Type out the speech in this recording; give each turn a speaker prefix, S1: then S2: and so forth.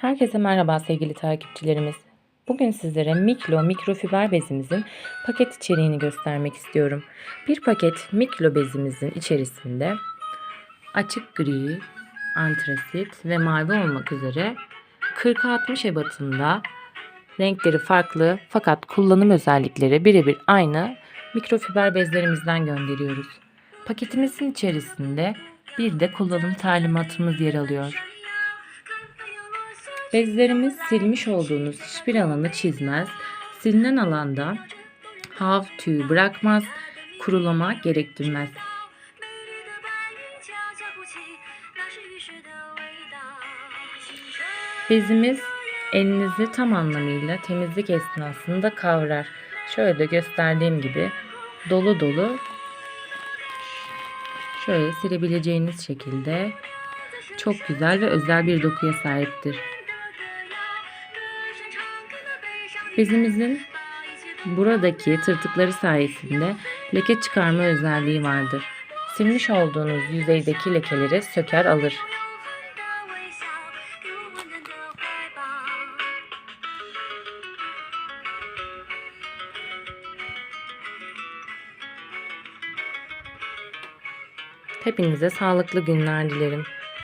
S1: Herkese merhaba sevgili takipçilerimiz. Bugün sizlere Miklo mikrofiber bezimizin paket içeriğini göstermek istiyorum. Bir paket Miklo bezimizin içerisinde açık gri, antrasit ve mavi olmak üzere 40-60 ebatında renkleri farklı fakat kullanım özellikleri birebir aynı mikrofiber bezlerimizden gönderiyoruz. Paketimizin içerisinde bir de kullanım talimatımız yer alıyor. Bezlerimiz silmiş olduğunuz hiçbir alanı çizmez. Silinen alanda hav tüyü bırakmaz, kurulama gerektirmez. Bezimiz elinizi tam anlamıyla temizlik esnasında kavrar. Şöyle de gösterdiğim gibi dolu dolu şöyle silebileceğiniz şekilde çok güzel ve özel bir dokuya sahiptir. Bezimizin buradaki tırtıkları sayesinde leke çıkarma özelliği vardır. Silmiş olduğunuz yüzeydeki lekeleri söker alır. Hepinize sağlıklı günler dilerim.